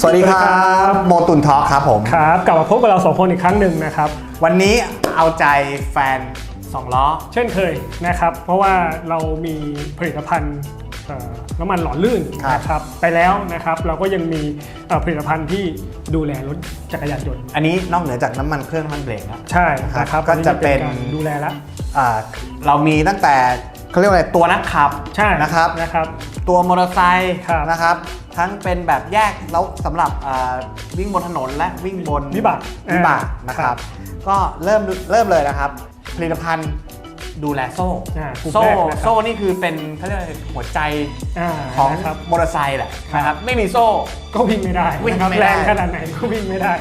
สวัสดีครับโมตุนทอล์กครับผม ครับ กลับมาพบกับเราสองคนอีกครั้งหนึ่งนะครับ วันนี้เอาใจแฟนสองล้อ เช่นเคยนะครับ เพราะว่าเรามีผลิตภัณฑ์เอ่อน้ำมันหล่อลื่นครับนะครับไปแล้วนะครับเราก็ยังมีเอ่อผลิตภัณฑ์ที่ดูแลรถจักรยานยนต์อันนี้นอกเหนือจากน้ำมันเครื่องน้ำมันเบรกแล้วใช่ครับนะครับก็จะเป็นอัการดูแลละอ่าเรามีตั้งแต่ เขาเรียกว่าอะไรตัวนักขับ ใช่นะครับ นะครับ ตัวมอเตอร์ไซค์ครับ นะครับ ทั้งเป็นแบบแยกแล้วสำหรับอ่าวิ่งบนถนนและวิ่งบนวิบากวิบากอ่านนะครับ ก็เริ่มเริ่มเลยนะครับ ผลิตภัณฑ์ดูแลโซ่อ่ากลุ่มโซ่แรกนะครับ โซ่นี่คือเป็นเขาเรียกอะไรหัวใจอ่าของนะครับ มอเตอร์ไซค์แหละครับนะครับไม่มีโซ่ ก็วิ่งไม่ได้วิ่งนะครับไม่ได้ แรงขนาดไหนก็วิ่งไม่ได้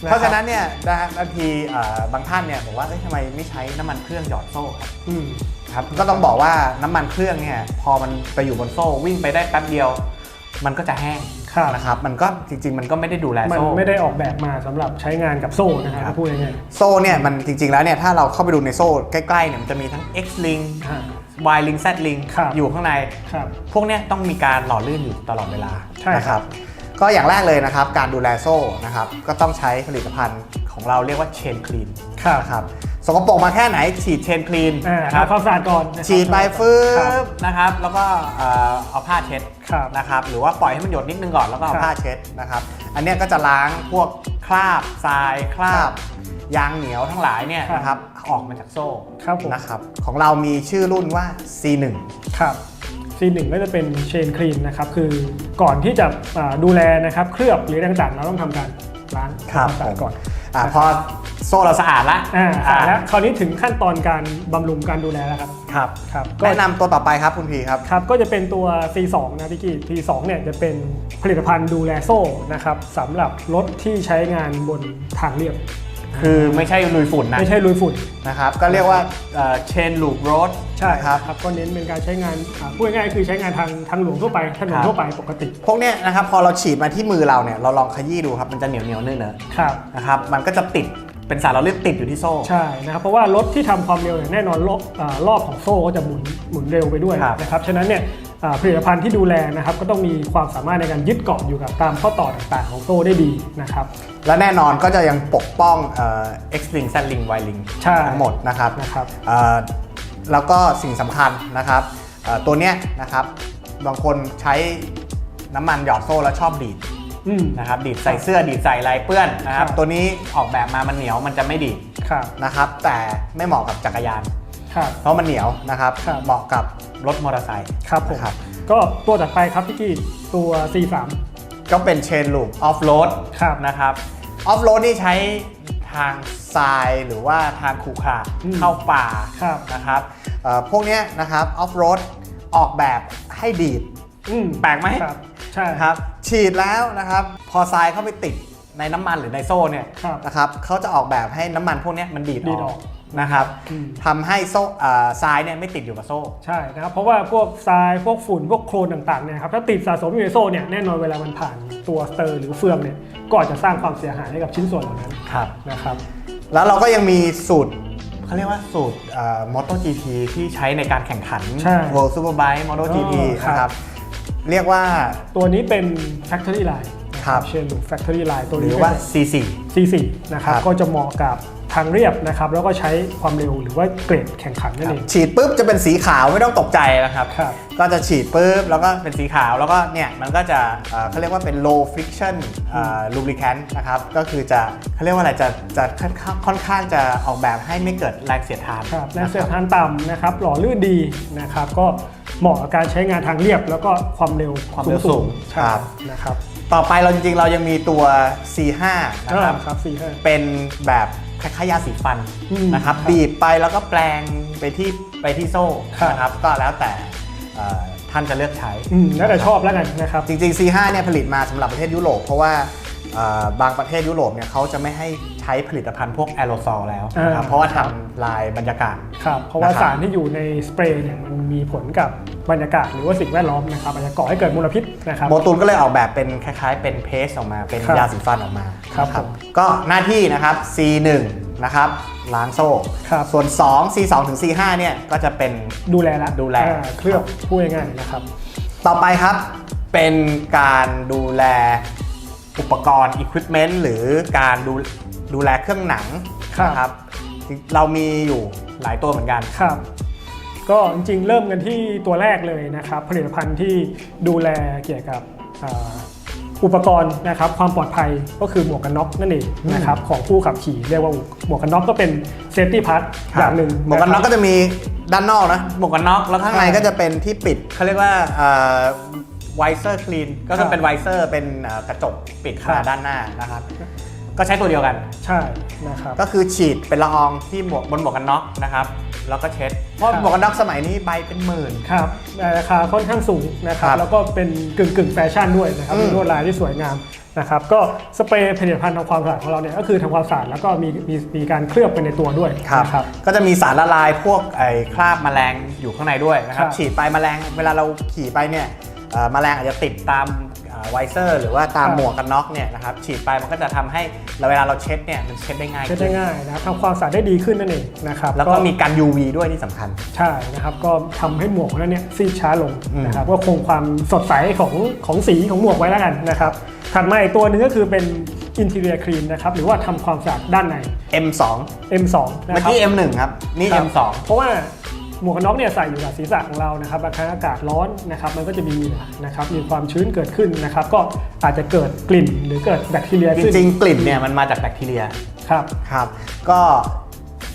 เพราะฉะนั้นเนี่ยนะฮะบางทีเอ่อบางท่านเนี่ยบอกว่าเอ้ยทำไมไม่ใช้น้ำมันเครื่องหยอดโซ่ครับ อืม ครับ ก็ต้องบอกว่าน้ำมันเครื่องเนี่ยพอมันไปอยู่บนโซ่วิ่งไปได้แป๊บเดียว มันก็จะแห้งครับ นะครับ มันก็จริง ๆ มันก็ไม่ได้ดูแลมันโซ่ ไม่ได้ออกแบบมาสำหรับใช้งานกับโซ่นะครับครับพูดง่ายโซ่เนี่ยมันจริง ๆ แล้วเนี่ยถ้าเราเข้าไปดูในโซ่ใกล้ๆเนี่ยมันจะมีทั้ง X link ๆอ่า Y link Z link ครับ อยู่ข้างใน ครับ พวกเนี้ยต้องมีการหล่อลื่นอยู่ตลอดเวลาใช่นะครับ ก็อย่างแรกเลยนะครับ การดูแลโซ่นะครับ ก็ต้องใช้ผลิตภัณฑ์ของเราเรียกว่าเชนคลีนครับ นะครับ สกปรกมาแค่ไหนฉีดเชนคลีนอ่านะครับทำความสะอาดก่อนนะครับฉีดไปฟืครับบ นะครับ แล้วก็เอ่อเอาผ้าเช็ดครับ นะครับ หรือว่าปล่อยให้มันหยดนิดนึงก่อนแล้วก็เอาครับ ผ้าเช็ดนะครับ อันเนี้ยก็จะล้างพวกคราบทรายคราบ ยางเหนียวทั้งหลายเนี่ยครับนะครับออกมาจากโซ่ครับผม นะครับของเรามีชื่อรุ่นว่า C1 ครับ C1 ก็จะเป็นเชนคลีนนะครับ คือก่อนที่จะอ่าดูแลนะครับ เคลือบหรือต่างๆ เราต้องทำการล้างครับทำความสะอาดก่อน อ่าพอโซ่เราสะอาดละอ่าอ่าแล้วคราวนี้ถึงขั้นตอนการบำรุงการดูแลแล้วครับ ครับครับก็แนะนำตัวต่อไปครับคุณพีครับ ครับ ก็จะเป็นตัว C2 นะพี่กี้ C2 เนี่ยจะเป็นผลิตภัณฑ์ดูแลโซ่นะครับสำหรับรถที่ใช้งานบนทางเรียบ คือไม่ใช่ลุยฝุ่นนะไม่ใช่ลุยฝุ่นนะครับก็เรียกว่าเชนลูปโรดใช่นะครับครับก็เน้นเป็นการใช้งานอ่าพูดง่ายๆคือใช้งานทางทางหลวงทั่วไปถนนครับทั่วไปปกติ พวกเนี้ยนะครับพอเราฉีดมาที่มือเราเนี่ยเราลองขยี้ดูครับมันจะเหนียวเหนียวๆเนื้อเนื้อครับๆนะครับมันก็จะติดเป็นสารเราเรียกติดอยู่ที่โซ่ ใช่นะครับเพราะว่ารถที่ทำความเร็วเนี่ยแน่นอนรอบอ่ารอบของโซ่ก็จะหมุนหมุนเร็วไปด้วยครับนะครับฉะนั้นเนี่ยอ่า ผลิตภัณฑ์ที่ดูแลนะครับก็ต้องมีความสามารถในการยึดเกาะอยู่กับตามข้อต่อต่างๆ ของโซ่ได้ดีนะครับและแน่นอนก็จะยังปกป้องเอ่อ X link Z link Y link ใช่ทั้งหมดนะครับนะครับเอ่อแล้วก็สิ่งสำคัญนะครับเอ่อตัวเนี้ยนะครับบางคนใช้น้ำมันหยอดโซ่แล้วชอบดีดอืมนะครับดีดใส่เสื้อดีดใส่ลายเปื้อนนะครับครับตัวนี้ออกแบบมามันเหนียวมันจะไม่ดีดครับนะครับ แต่ไม่เหมาะกับจักรยานครับเพราะมันเหนียวนะครับครับเหมาะกับ รถมอเตอร์ไซค์ครับผมนะครับก็ตัวถัดไปครับพี่กี้ตัว C3 ก็เป็นเชนลูปออฟโรดครับนะครับออฟโรดนี่ใช้ทางทรายหรือว่าทางขรุขระอืมเข้าป่าครับ นะครับเอ่อพวกเนี้ยนะครับออฟโรดออกแบบให้ดีด อืมแปลกไหม ครับใช่ นะครับฉีดแล้วนะครับพอทรายเข้าไปติดในน้ำมันหรือในโซ่เนี่ยครับนะครับเขาจะออกแบบให้น้ำมันพวกเนี้ยมันดีดดีดออออกก นะครับอืมทำให้โซ่เอ่อทรายเนี่ยไม่ติดอยู่กับโซ่ ใช่นะครับเพราะว่าพวกทรายพวกฝุ่นพวกโคลนต่างๆเนี่ยครับถ้าติดสะสมอยู่ในโซ่เนี่ยแน่นอนเวลามันผ่านตัวสเตอร์หรือเฟืองเนี่ยก็อาจจะสร้างความเสียหายให้กับชิ้นส่วนเหล่านั้นครับ นะครับ แล้วเราก็ยังมีสูตรเขาเรียกว่าสูตรมอเตอร์จีพีที่ใช้ในการแข่งขันใช่ World Superbike Moto GP อ๋อครับนะครับเรียกว่าตัวนี้เป็น Factory Line ครับเชนลู Factory Line ตัวหนี้รือว่าเป็น C4 C4 นะครับครับก็จะเหมาะกับทางเรียบนะครับแล้วก็ใช้ความเร็วหรือว่าเกรดแข่งขันนั่นเองฉีดปุ๊บจะเป็นสีขาวไม่ต้องตกใจนะครับ ครับ ก็จะฉีดปุ๊บแล้วก็เป็นสีขาวแล้วก็เนี่ยมันก็จะเอ่อเขาเรียกว่าเป็น low friction เอ่อ lubricant นะครับก็คือจะเขาเรียกว่าอะไรจะจะค่อนข้างค่อนข้างจะออกแบบให้ไม่เกิดแรงเสียดทานครับแรงนะเสียดทานต่ำนะครับหล่อลื่นดีนะครับก็เหมาะกับการใช้งานทางเรียบ แล้วก็ความเร็วความเร็วสูงใช่ครับ นะครับต่อไปเราจริงๆเรายังมีตัว C5 นะครับอ่าครับ C5 เป็นแบบ คล้ายๆยาสีฟันอืมนะครับครับบีบไปแล้วก็แปลงไปที่ไปที่โซ่ครับนะครับก็แล้วแต่เอ่อท่านจะเลือกใช้อืมแล้วแต่ชอบแล้วกันนะครับจริงๆ C5 เนี่ยผลิตมาสำหรับประเทศยุโรปเพราะว่าเอ่อ บางประเทศยุโรปเนี่ยเขาจะไม่ให้ใช้ผลิตภัณฑ์พวกแอโรซอลแล้วนะครับอ่าเพราะว่าทำลายบรรยากาศครับเพราะว่านะครับสารที่อยู่ในสเปรย์เนี่ยมันมีผลกับบรรยากาศหรือว่าสิ่งแวดล้อมนะครับอาจจะก่อให้เกิดมลพิษนะครับโมตูนก็เลยออกแบบเป็นคล้ายๆ เป็นเพสออกมาเป็นครับยาสีฟันออกมาครับนะผมก็หน้าที่นะครับ C1 นะครับล้างโซ่ครับส่วน 2 C2 ถึง C5 เนี่ยก็จะเป็นดูแลละดูแลอ่าเคลือบพูดง่ายๆนะครับ ต่อไปครับเป็นการดูแล อุปกรณ์ equipment หรือการดูดูแลเครื่องหนังครับ นะครับ เรามีอยู่หลายตัวเหมือนกัน ครับ ก็จริงๆ เริ่มกันที่ตัวแรกเลยนะครับ ผลิตภัณฑ์ที่ดูแลเกี่ยวกับอ่าอุปกรณ์นะครับความปลอดภัยก็คือหมวกกันน็อกนั่นเองนะครับของผู้ขับขี่เรียกว่าหมวกกันน็อกก็เป็นเซฟตี้พาร์ทอย่างหนึ่งหมวกกันน็อกะครับก็จะมีด้านนอกนะหมวกกันน็อกแล้วข้างในใช่ก็จะเป็นที่ปิดเขาเรียกว่า ไวเซอร์คลีนก็ครัจะบเป็นไวเซอร์เป็นเอ่อกระจกปิดครับมาด้านหน้านะครับ ก็ใช้ตัวเดียวกัน ใช่นะครับก็คือฉีดเป็นละอองที่หมวกบนหมวกกันน็อกนะครับ แล้วก็เช็ด เพราะครับหมวกกันน็อกสมัยนี้ใบเป็นหมื่นครับราคาค่อนข้างสูงนะครับครับแล้วก็เป็นกึ่งกึ่งๆแฟชั่นด้วยนะครับอืมมีลวดลายที่สวยงามนะครับก็สเปรย์ผลิตภัณฑ์ทำความสะอาดของเราเนี่ยก็คือทำความสะอาดแล้วก็มีมีมีการเคลือบไปในตัวด้วยครับนะครับก็จะมีสารละลายพวกไอ้คราบแมลงอยู่ข้างในด้วยนะครับครับฉีดไปแมลงเวลาเราขี่ไปเนี่ย เอ่อแมลงอาจจะติดตามไวเซอร์ หรือว่าตามครับหมวกกันน็อกเนี่ยนะครับฉีดไปมันก็จะทำให้เราเวลาเราเช็ดเนี่ยมันเช็ดได้ง่ายใช้ขึ้ได้นง่ายนะครับทำความสะอาดได้ดีขึ้นนั่นเองนะครับแล้วก็มีกัน UV ด้วยที่สำคัญ ใช่นะครับก็ทำให้หมวกของเราเนี่ยซีดช้าลงอืมนะครับก็คงความสดใสของของสีของหมวกไว้แล้วกันนะครับถัดมาอีกตัวหนึ่งก็คือเป็น interior clean นะครับหรือว่าทำความสะอาดด้านใน M2 M2 นะเมื่อครับกี้ M1 ครับนี่ครับ M2 เพราะว่า หมวกกันน็อกเนี่ยใส่อยู่กับศีรษะของเรานะครับบางครั้งอากาศร้อนนะครับมันก็จะมีเหงื่อนะครับมีความชื้นเกิดขึ้นนะครับก็อาจจะเกิดกลิ่นหรือเกิดแบคทีเรียจขึ้นริงๆ กลิ่นเนี่ยมันมาจากแบคทีเรียครับ ครับ ก็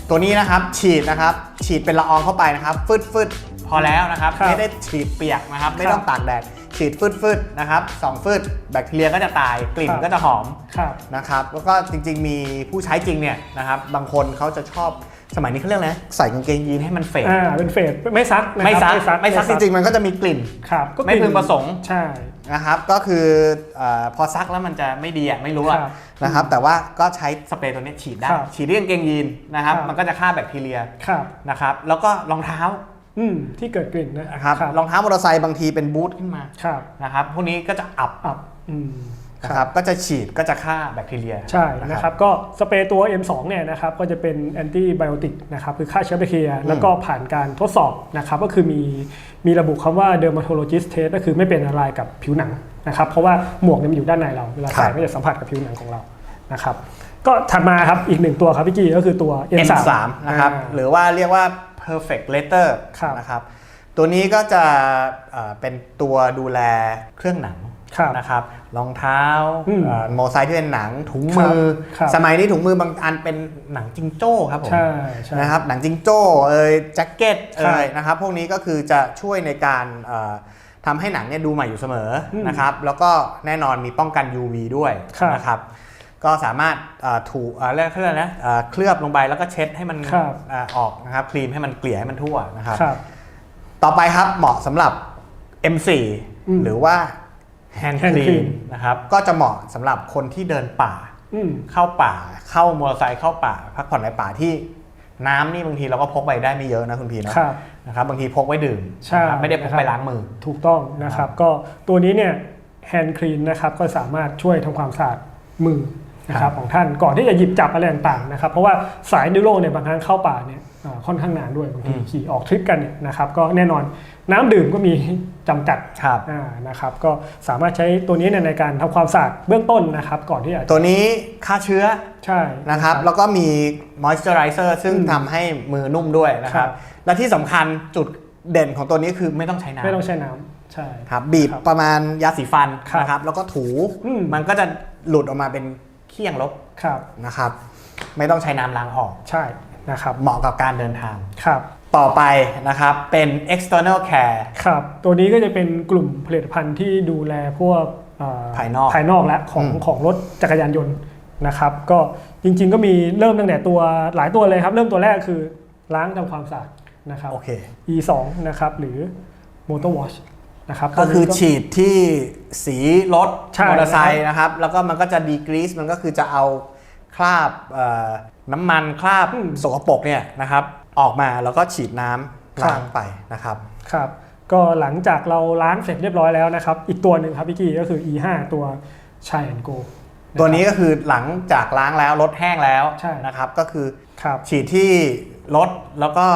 ตัวนี้นะครับฉีดนะครับ ฉีดเป็นละอองเข้าไปนะครับ ฟึดฟึดพอแล้วนะครับ ครับไม่ได้ฉีดเปียกนะครับ ไม่ครับต้องตากแดด ฉีดฟึดฟึดนะครับสองฟึดแบคทีเรียก็จะตายกลิ่นครับก็จะหอมครับนะครับแล้วก็จริง ๆ มีผู้ใช้จริงเนี่ยนะครับบางคนเขาจะชอบสมัยนี้เขาเรียกอะไรนะใส่กางเกงยีนให้มันเฟดอ่าเป็นเฟสไม่ซักนะไม่คซัรักไม่ซักจริงๆมันก็จะมีกลิ่นๆครับก็ไม่พึงประสงค์ใช่นะครับก็คือเออพอซักแล้วมันจะไม่ดีอะไม่รู้อะครับนะครับแต่ว่าก็ใช้สเปรย์ตัวนี้ฉีดได้ครับฉีดที่กางเกงยีนนะครับครับมันก็จะฆ่าแบคทีเรียครับนะครับแล้วก็รองเท้า อืมที่เกิดกลิ่นนะนะครับรองเท้ามอเตอร์ไซค์บางทีเป็นบูทขึ้นมาครับนะครับพวกนี้ก็จะอับอับอืมนะครับก็จะฉีดก็จะฆ่าแบคทีเรีย ใช่นะครับ ก็สเปรย์ตัว M2 เนี่ยนะครับก็จะเป็นแอนตี้ไบโอติกนะครับคือฆ่าเชื้อแบคทีเรีย แล้วก็ผ่านการทดสอบนะครับก็คือมีมีระบุคำว่า dermatologist test ก็คือไม่เป็นอะไรกับผิวหนังนะครับเพราะว่าหมวกเนี่ยมันอยู่ด้านในเราเวลาครัใส่บก็จะสัมผัสกับผิวหนังของเรานะครับก็ถัดมาครับอีกหนึ่งตัวครับพี่กี้ก็คือตัว M3 M3 นะครับอ่าหรือว่าเรียกว่า perfect letter ครับนะครับตัวนี้ก็จะเอ่อเป็นตัวดูแลเครื่องหนังครับนะครับรองเท้าอืมเอ่อโมอไซค์ที่เป็นหนังถุงมือครับสมัยนี้ถุงมือบางอันเป็นหนังจิงโจ้ครับผมใช่ใช่นะครับหนังจิงโจ้เอ่ยแจ็คเก็ตครับเอ่ยนะครับพวกนี้ก็คือจะช่วยในการเอ่อทำให้หนังเนี่ยดูใหม่อยู่เสมออมนะครับแล้วก็แน่นอนมีป้องกัน UV ด้วยครับนะครับ ก็สามารถเอ่อถูเอ่อเรียกเคลือบนะเอ่อเคลือบลงไปแล้วก็เช็ดให้มันครับเอ่อออกนะครับครีมให้มันเกลี่ยให้มันทั่วนะครับครับต่อไปครับเหมาะสำหรับ M4 อืมหรือว่า Hand Hand Clean Clean นะครับก็จะเหมาะสำหรับคนที่เดินป่าอืมเข้าป่าเข้ามอเตอร์ไซค์เข้าป่า พักผ่อนในป่าที่น้ำนี่บางทีเราก็พกไปได้ไม่เยอะนะคุณพีนะครับนะครับบางทีพกไว้ดื่มใช่นะครับไม่ได้พกนะครับไปล้างมือถูกต้องนะครับ ก็ตัวนี้เนี่ยแฮนด์คลีนนะครับก็สามารถช่วยทำความสะอาดมือ นะคครัรับบของท่านก่อนที่จะหยิบจับอะไรต่างๆนะครับเพราะว่าสายดิโลเนี่ยบางครั้งเข้าป่าเนี่ยอ่าค่อนข้างนานด้วยบางทีอืมขี่ออกทริปกันเนี่ยนะครับก็แน่นอนน้ำดื่มก็มีจำกัดครับอ่านะครับก็สามารถใช้ตัวนี้เนี่ยในการทำความสะอาดเบื้องต้นนะครับก่อนที่จะตัวนี้ฆ่าเชื้อใช่นะครับแล้วก็มี moisturizer ซึ่งอืมทำให้มือนุ่มด้วยนะครัครับบและที่สำคัญจุดเด่นของตัวนี้คือไม่ต้องใช้น้ำไม่ต้องใช้น้ำใช่ครับบีบครับประมาณยาสีฟันครับนะครับแล้วก็ถูอืมมันก็จะหลุดออกมาเป็น เขี้ยงลบครับนะครับ ไม่ต้องใช้น้ำล้างออกใช่นะครับเหมาะกับการเดินทางครับ ต่อไปนะครับเป็น external care ครับ ตัวนี้ก็จะเป็นกลุ่มผลิตภัณฑ์ที่ดูแลพวกเอ่อภายนอกภายนอกและของอืมของรถจักรยานยนต์นะครับ ก็จริง ๆ ก็มีเริ่มตั้งแต่ตัวหลายตัวเลยครับ เริ่มตัวแรกคือล้างทำความสะอาดนะครับโอเค E2 นะครับหรือ Motor Wash นะครับก็คือตัวนี้ฉีดที่สีรถใช่มอเตอร์ไซค์นะครับ แล้วก็มันก็จะดีกรีสมันก็คือจะเอาคราบเอ่อน้ำมันคราบอืมสกปรกเนี่ยนะครับออกมาแล้วก็ฉีดน้ำครับล้างไปนะครับครับ ก็หลังจากเราล้างเสร็จเรียบร้อยแล้วนะครับ อีกตัวหนึ่งครับพี่กี้ก็คือ E5 ตัว Shine and Go ตัวนี้ก็คือหลังจากล้างแล้วรถแห้งแล้วใช่นะครับก็คือครับฉีดที่ รถแล้วก็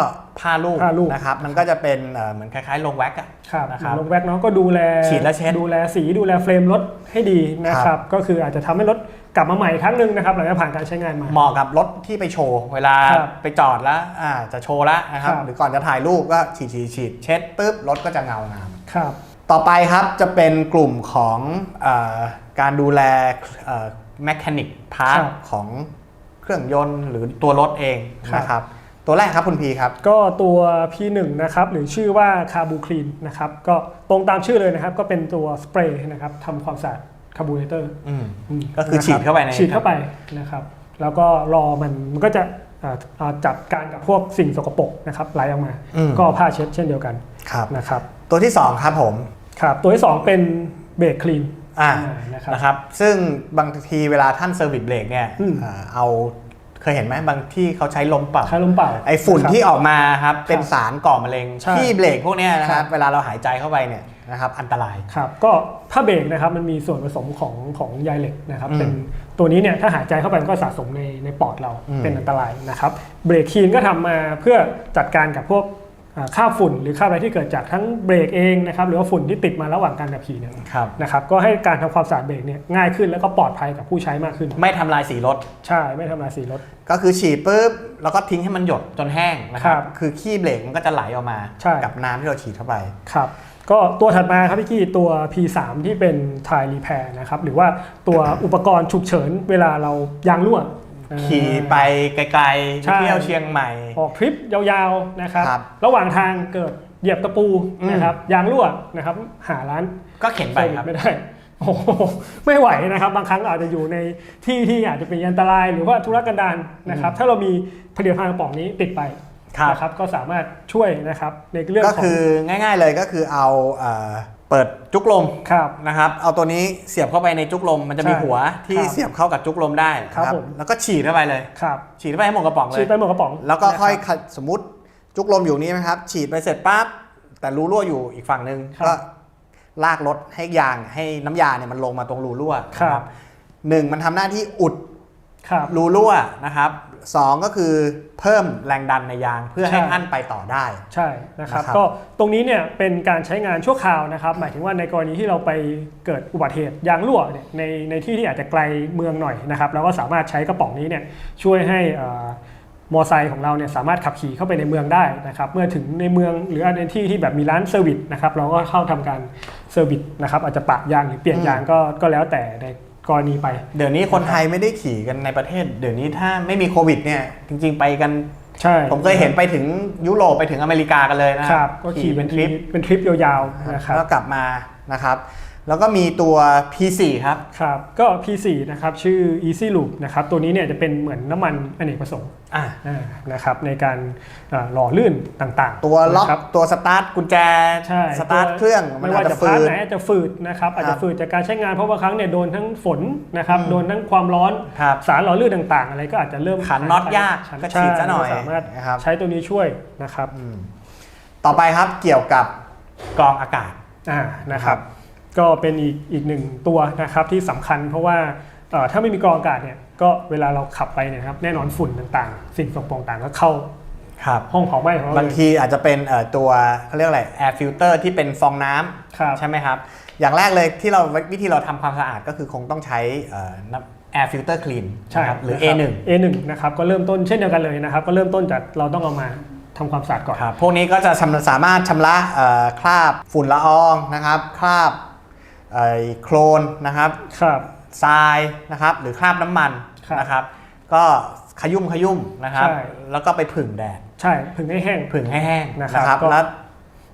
ผ้าลูกผ้าลูก นะครับ มันก็จะเป็นเอ่อเหมือนคล้ายๆลงแว็กอะ ครับนะครับลงแว็กเนาะก็ดูแลฉีดแล้วเช็ดดูแลสีดูแลเฟรมรถให้ดีนะคครัรับ บ ก็คืออาจจะทำให้รถกลับมาใหม่อีกครั้งหนึ่งนะครับหลังจากผ่านการใช้งานมา เหมาะกับรถที่ไปโชว์ เวลาครับไปจอดแล้วอ่าจะโชว์แล้วนะครับ ครับ หรือก่อนจะถ่ายรูปก็ฉีดฉีดฉีดเช็ดปุ๊บรถก็จะเงางาม ครับ ต่อไปครับจะเป็นกลุ่มของเออการดูแลแมคานิกพาร์ทครับของเครื่องยนต์หรือตัวรถเองครับ นะครับ ตัวแรกครับคุณพีครับ ก็ตัว P1 นะครับหรือชื่อว่าคาบูคลีนนะครับก็ตรงตามชื่อเลยนะครับ ก็เป็นตัวสเปรย์นะครับทำความสะอาดคาบูเรเตอร์อืมก็คือฉีดเข้าไปในฉีดเข้าไปนะครับ แล้วก็รอมันมันก็จะอ่าอ่าจัดการกับพวกสิ่งสกปรกนะครับไหลออกมาอืมก็เอาผ้าเช็ดเช่นเดียวกันครับนะครับ ตัวที่ 2 ครับผมครับตัวที่ 2 เป็นเบรกคลีนอ่านะครับนะครับ ซึ่งบางทีเวลาท่านเซอร์วิสเบรกเนี่ยอืมเอ่อเอา เคยเห็นไหมบางที่เขาใช้ลมเป่าใช้ลมเป่าไอ้ฝุ่นนะครับที่ออกมาครับเป็นสารก่อมะเร็งใช่ที่เบรกพวกเนี้ยนะคครัรับบเวลาเราหายใจเข้าไปเนี่ยนะครับอันตรายครับก็ผ้าเบรกนะครับมันมีส่วนผสมของของใยเหล็กนะครับอืมเป็นตัวนี้เนี่ยถ้าหายใจเข้าไปมันก็สะสมในในปอดเราอืมเป็นอันตรายนะครับเบรกคลีนก็ทำมาเพื่อจัดการกับพวกอ่า คราบฝุ่นหรือคราบอะไรที่เกิดจากทั้งเบรกเองนะครับหรือว่าฝุ่นที่ติดมาระหว่างการขับขี่เนี่ยครับนะครับก็ให้การทำความสะอาดเบรกเนี่ยง่ายขึ้นแล้วก็ปลอดภัยกับผู้ใช้มากขึ้น ไม่ทำลายสีรถ ใช่ไม่ทำลายสีรถ ก็คือฉีดปุ๊บแล้วก็ทิ้งให้มันหยดจนแห้งนะคครัรับบคือขี้เบรกมันก็จะไหลออกมาใช่กับน้ำที่เราฉีดเข้าไปครับก็ตัวถัดมาครับพี่กี้ตัว P3 ที่เป็น Tire Repair นะครับหรือว่าตัวอุปกรณ์ฉุกเฉินเวลาเรายางรั่ว ขี่ไปไกลๆใช่ เที่ยวเชียงใหม่ ออกทริปยาวๆนะครับ ครับ ระหว่างทางเกิดเหยียบตะปูอืมนะครับยางรั่วนะครับหาร้าน ก็เข็นไปครับ ไม่ได้โอ้โหไม่ไหวนะครับ บางครั้งอาจจะอยู่ในที่ที่อาจจะเป็นอันตรายหรือว่าธุรกันดารนะครับ ถ้าเรามีผลิตภัณฑ์กระป๋องนี้ติดไปครับ นะครับ ก็สามารถช่วยนะครับในเรื่องก็ของ คือง่าย ๆเลยก็คือเอาเอ่อ เปิดจุกลมครับ นะครับ เอาตัวนี้เสียบเข้าไปในจุกลม มันจะมีใช่หัวที่ครับเสียบเข้ากับจุกลมได้นะครับผม แล้วก็ฉีดเข้าไปเลย ครับฉีดเข้าไปให้หมดกระป๋องเลฉียดไปหมดกระป๋อง แล้วก็ค่อยนะครับสมมติจุกลมอยู่นี้นะครับ ฉีดไปเสร็จปั๊บแต่รูรั่วอยู่อีกฝั่งหนึ่งครับก็ลากรถให้ยางให้น้ำยาเนี่ยมันลงมาตรงรูรั่วครับนะหนึ่งมันทำหน้าที่อุดค รับรูรั่วนะครับสองก็คือเพิ่มแรงดันในยางเพื่อให้ใช่ท่านไปต่อได้ ใช่นะครับนะครับก็ตรงนี้เนี่ยเป็นการใช้งานชั่วคราวนะครับ หมายถึงว่าในกรณีที่เราไปเกิดอุบัติเหตุยางรั่วเนี่ยในในที่ที่อาจจะไกลเมืองหน่อยนะครับเราก็สามารถใช้กระป๋องนี้เนี่ยช่วยให้เอ่อมอไซค์ของเราเนี่ยสามารถขับขี่เข้าไปในเมืองได้นะครับเมื่อถึงในเมืองหรือในที่ที่แบบมีร้านเซอร์วิสนะครับเราก็เข้าทำการเซอร์วิสนะครับอาจจะปะยางหรือเปลี่ยนอืมยางก็ก็แล้วแต่ใน กรณีไป เดี๋ยวนี้คนไทยไม่ได้ขี่กันในประเทศ เดี๋ยวนี้ถ้าไม่มีโควิดเนี่ยจริง ๆ ไปกันใช่ผมเคยเห็นไปถึงยุโรปไปถึงอเมริกากันเลยนะครับก็ขี่เป็นทริปเป็นทริปยาวๆนะครับแล้วกลับมานะครับ แล้วก็มีตัว P4 ครับ ครับ ก็ P4 นะครับ ชื่อ Easy Loop นะครับ ตัวนี้เนี่ยจะเป็นเหมือนน้ำมันอเนกประสงค์อะอ่านะครับ ในการอ่าหล่อลื่นต่างๆ ตัวล็อกนะครับตัวสตาร์ทกุญแจใช่สตาร์ทเครื่องมันไม่อาว่าจจะจะพาฟืร์ทดไหนอาจจะฝืดนะครับ อาจครัจะบฝืดจากการใช้งานเพราะบางครั้งเนี่ยโดนทั้งฝนนะครับอืมโดนทั้งความร้อนครับสารหล่อลื่นต่างๆ อะไรก็อาจจะเริ่มขันน็อตยากใช่ก็ฉีดซะหน่อยสามารถนะครับใช้ตัวนี้ช่วยนะครับอืมต่อไปครับเกี่ยวกับกรองอากาศอ่านะครับ ก็เป็นอีกอีกหนึ่งตัวนะครับที่สำคัญเพราะว่าเอ่อถ้าไม่มีกรองอากาศเนี่ยก็เวลาเราขับไปเนี่ยครับแน่นอนฝุ่นต่างๆ สิ่งสกปรกต่างๆก็เข้าครับห้องเผาไหม้ของเราบางเลยทีอาจจะเป็นเอ่อตัวเขาเรียกอะไร air filter ที่เป็นฟองน้ครับำใช่ไหมครับ อย่างแรกเลยที่เราวิธีเราทำความสะอาดก็คือคงต้องใช้เอ่อน้ำ air filter clean ใช่นะครับหรือนะคบ A1 A1 นะครับก็เริ่มต้นเช่นเดียวกันเลยนะครับ ก็เริ่มต้นจากเราต้องเอามาทำความสะอาดก่อนครับพวกนี้ก็จะชำสามารถชำระเอ่อคราบฝุ่นละอองนะครับ คราบเอ่อ โคลนนะครับครับทรายนะครับ หรือคราบน้ำมันครับนะครับ ก็ขยุ่มขยุ่มนะครับใช่แล้วก็ไปผึ่งแดดใช่ผึ่งให้แห้งผึ่งให้แห้งนะครับนะครับก็แล้ว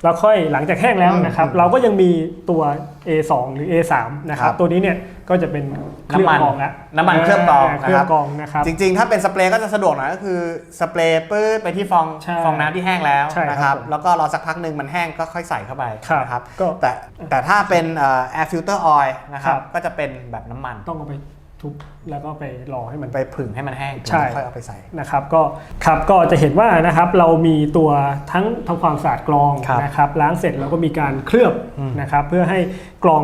แล้วค่อยหลังจากแห้งแล้วนะครับอืมเราก็ยังมีตัว A2 หรือ A3 นะครับครับ ตัวนี้เนี่ยก็จะเป็นเครื่องน้ำมันกรองแล้วน้ำมันเครื่องกรองเครื่อนะครับงกรองนะครับจริงๆ ถ้าเป็นสเปรย์ก็จะสะดวกหน่อยก็คือสเปรย์ปื้ดไปที่ฟองใช่ฟองน้ำที่แห้งแล้วใช่ครับนะครับผมแล้วก็รอสักพักหนึ่งมันแห้งก็ค่อยใส่เข้าไปครับนะครับก็แต่แต่ถ้าเป็นเอ่อ air filter oil นะครับครับก็จะเป็นแบบน้ำมันต้องเอาไป ทุบแล้วก็ไปรอให้มัน ไปผึ่งให้มันแห้งใช่ แล้วค่อยเอาไปใส่ นะครับก็ครับก็จะเห็นว่านะครับเรามีตัวทั้งทำความสะอาดกรองครับนะครับล้างเสร็จแล้วก็มีการเคลือบอืมนะครับเพื่อให้กรอง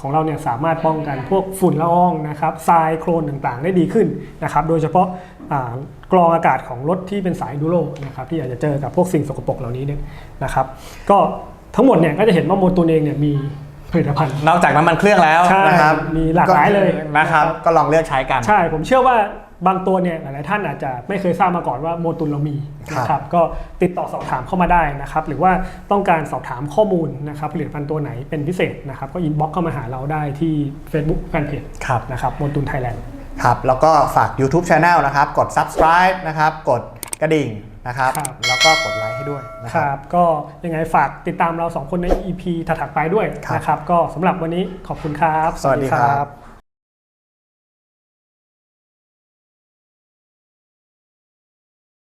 ของเราเนี่ยสามารถป้องกันพวกฝุ่นละอองนะครับทรายโครนต่างๆ ได้ดีขึ้นนะครับโดยเฉพาะอ่ากรองอากาศของรถที่เป็นสายดูโรนะครับที่อาจจะเจอกับพวกสิ่งสกปรกเหล่านี้เนี่ยนะครับก็ทั้งหมดเนี่ยก็จะเห็นว่าโมตูนเองเนี่ยมี ผลิตภัณฑ์นอกจากน้ำมันเครื่องแล้วใช่นะครับมีหลากหลายเลยนะครับ ก็ลองเลือกใช้กัน ใช่ ผมเชื่อว่าบางตัวเนี่ยหลายๆท่านอาจจะไม่เคยทราบมาก่อนว่าโมตุลเรามีครับนะครับก็ติดต่อสอบถามเข้ามาได้นะครับ หรือว่าต้องการสอบถามข้อมูลนะครับผลิตภัณฑ์ตัวไหนเป็นพิเศษนะครับ ก็อินบ็อกเข้ามาหาเราได้ที่ Facebook Fanpage ครับนะครับโมตุลไทยแลนด์ครับแล้วก็ฝาก YouTube Channel นะครับ กด subscribe นะครับ กดกระดิ่งนะครับครับแล้วก็กดไลค์ให้ ด้วยนะคครัรับ บ ก็ยังไงฝากติดตามเราสองคนใน EP ถัดๆไปด้วยครับ นะครับ ก็สำหรับวันนี้ขอบคุณครับ สวัสดีครับ